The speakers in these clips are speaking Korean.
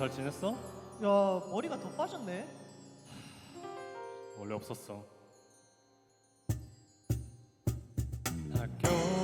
잘 지냈어? 야 머리가 더 빠졌네. 원래 없었어. 학교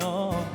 Oh.